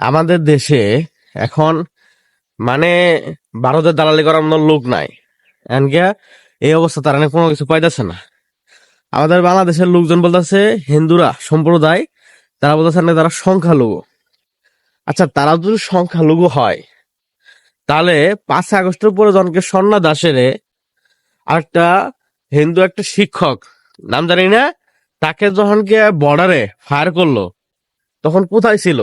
আমাদের দেশে এখন মানে ভারতের দালালি করার মতো লোক নাই। এনকে এই অবস্থা তারা না কোনো কিছু পাইতেছে না। আমাদের বাংলাদেশের লোকজন বলতেছে, হিন্দুরা সম্প্রদায়, তারা বলতেছে না তারা সংখ্যালঘু। আচ্ছা তারা যদি সংখ্যালঘু হয়, তাহলে পাঁচ আগস্টের পরে জনকে সন্না দাসের একটা হিন্দু একটা শিক্ষক, নাম জানি না, তাকে যখন কে বর্ডারে ফায়ার করল, তখন কোথায় ছিল?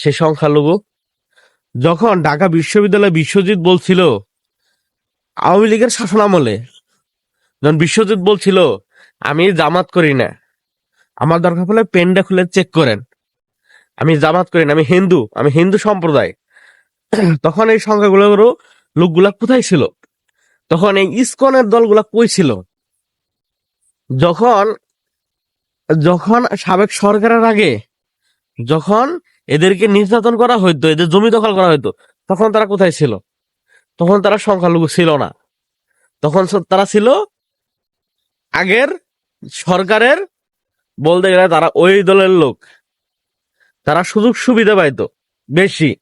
সে সংখ্যালঘু। যখন ঢাকা বিশ্ববিদ্যালয় বিশ্বজিৎ বলছিল, আওয়ামী লীগের শাসন আমলে। যখন বিশ্বজিৎ বলছিল, আমি জামাত করি না। আমার দরকার হলে পেনটা খুলে চেক করেন। আমি জামাত করি না, আমি হিন্দু আমি হিন্দু সম্প্রদায়। তখন এই সংখ্যাগুলোর লোকগুলা কোথায় ছিল? তখন এই ইসকনের দলগুলা কই ছিল? যখন যখন সাবেক সরকারের আগে যখন এদেরকে নির্যাতন করা হইতো, এদের জমি দখল করা হইতো, তখন তারা কোথায় ছিল? তখন তারা সংখ্যালঘু ছিল না। তখন তারা ছিল আগের সরকারের বলতে গেলে তারা ওই দলের লোক। তারা সুযোগ সুবিধা পাইতো, বেশি।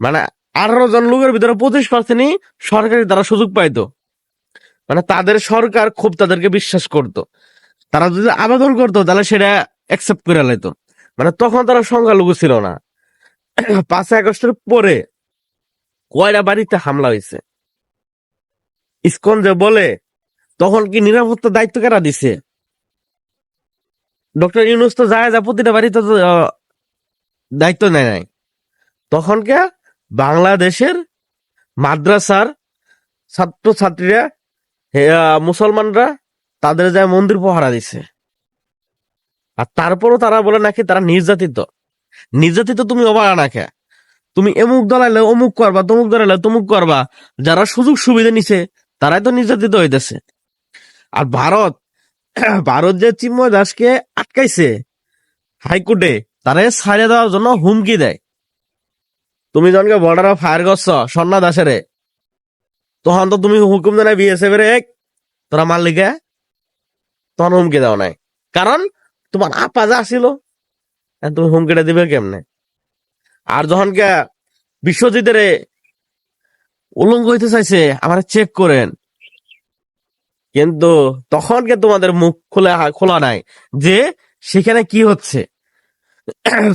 মানে আঠারো জন লোকের ভিতরে পঁচিশ পার্সেন্টই সরকারি তারা সুযোগ পাইতো। মানে তাদের সরকার খুব তাদেরকে বিশ্বাস করতো। তারা যদি আবেদন করতো, তাহলে সেটা অ্যাকসেপ্ট করে লাইতো। মানে তখন তারা সংখ্যালঘু ছিল না। পাঁচ আগস্টের পরে কয়টা বাড়িতে হামলা হয়েছে? ইসকন যে বলে, তখন কি নিরাপত্তা দায়িত্ব কেরা দিছে? ডক্টর ইউনুস তো যায় যা প্রতিটা বাড়িতে দায়িত্ব নেয় নাই। তখন কে? বাংলাদেশের মাদ্রাসার ছাত্র ছাত্রীরা মুসলমানরা তাদের যায় মন্দির পহারা দিছে। আর তারপরও তারা বলে নাকি তারা নির্যাতিত। নির্যাতিত তুমি অবাক না কে তুমি এমুক দলাইলে অমুক করবা, তমুক দলাইলে তমুক করবা। যারা সুযোগ সুবিধা নিছে, তারাই তো নির্যাতিত হইতেছে। আর ভারত ভারত যে চিন্ময় দাসকে আটকাইছে হাইকোর্টে, তারে ছাড়িয়ে দেওয়ার জন্য হুমকি দেয়। তুমি জনকে বর্ডারে ফায়ার করছ সন্না দাসেরে, তখন তো তুমি হুকুম দেয় বিএসএফ এর এক, তোরা মালিকা তখন হুমকি দেওয়া নাই। কারণ তোমার আপা যা ছিল তুমি হুমকিটা দিবে কেমনে? আর যখন কে বিশ্বজিতের উলঙ্গ হইতে চাইছে, আমার চেক করেন। কিন্তু তখন কে তোমাদের মুখ খোলা খোলা নাই যে সেখানে কি হচ্ছে।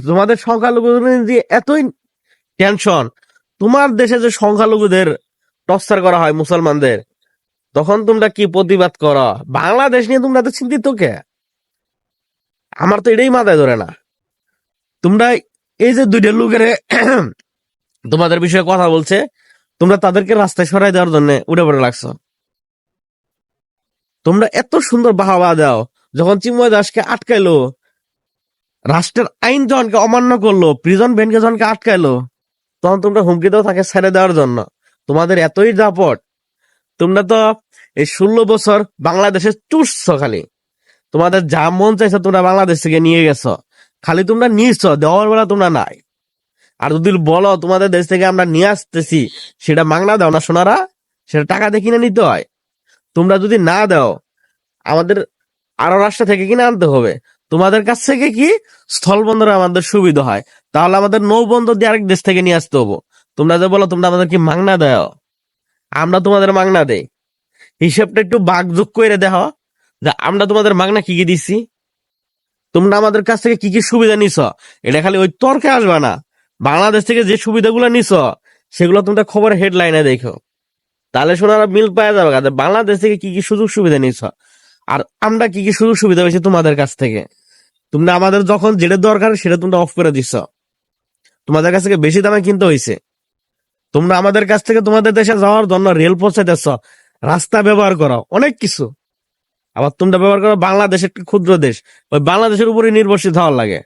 তোমাদের সংখ্যালঘু নিয়ে এতই টেনশন তোমার দেশে যে সংখ্যালঘুদের টর্চার করা হয় মুসলমানদের, তখন তোমরা কি প্রতিবাদ করো? বাংলাদেশ নিয়ে তোমরা তো চিন্তিত কে? আমার তো এটাই মাথায় ধরে না। তোমরা এই যে দুইটা লোকের তোমাদের বিষয়ে কথা বলছে, তোমরা তাদেরকে রাস্তায় সরাই দেওয়ার জন্য উঠে পড়ে লাগছো। তোমরা এত সুন্দর বাহাবা দাও, যখন চিন্ময় দাসকে আটকাইলো, রাষ্ট্রের আইন জনকে অমান্য করল প্রিজন ভ্যানকে জনকে আটকাইলো, তখন তোমরা হুমকি দাও তাকে ছেড়ে দেওয়ার জন্য। তোমাদের এতই দাপট। তোমরা তো এই ষোলো বছর বাংলাদেশে চুষছ খালি। তোমাদের যা মন চাইছে তোমরা বাংলাদেশ থেকে নিয়ে গেছো। খালি তোমরা নিয়েছ দেওয়ার বেলা তোমরা নাই। আর যদি বলো তোমাদের দেশ থেকে আমরা নিয়ে আসতেছি, সেটা মাংনা দাও না সোনারা, সেটা টাকা দিয়ে কিনে নিতে হয়। তোমরা যদি না দাও, আমাদের আরও রাষ্ট্র থেকে কিনে আনতে হবে। তোমাদের কাছ থেকে কি? স্থলবন্দরে আমাদের সুবিধা হয়। তাহলে আমাদের নৌবন্দর দিয়ে আরেক দেশ থেকে নিয়ে আসতে হব। তোমরা যে বলো, তোমরা আমাদের কি মাংনা দাও। আমরা তোমাদের মাংনা দেই। হিসেবটা একটু বাঘ যোগ করে দেখো। যে আমরা তোমাদের মাগনা কি কি দিছি? তোমরা আমাদের কাছ থেকে কি কি সুবিধা নিছ? এটা খালি ওই তর্কে আসবে না। বাংলাদেশ থেকে যে সুবিধাগুলো নিছ, সেগুলো তোমরা খবরের হেডলাইনে দেখো। তাহলে শোনারা মিল পাওয়া যাবে কাজে বাংলাদেশ থেকে কি কি সুযোগ সুবিধা নিছ? আর আমরা কি কি সুযোগ সুবিধা পেয়েছি তোমাদের কাছ থেকে? তোমরা আমাদের যখন যেটা দরকার সেটা তোমরা অফ করে দিছ। তোমাদের কাছ থেকে বেশি দামে কিনতে হয়েছে তোমরা আমাদের কাছ থেকে তোমাদের দেশে যাওয়ার জন্য রেল পৌঁছাইতেছ। রাস্তা ব্যবহার করো, অনেক কিছু। আবার তোমরা ব্যবহার করো বাংলাদেশ একটি ক্ষুদ্র দেশ ওই বাংলাদেশের উপরে নির্ভরশীল হওয়ার লাগে।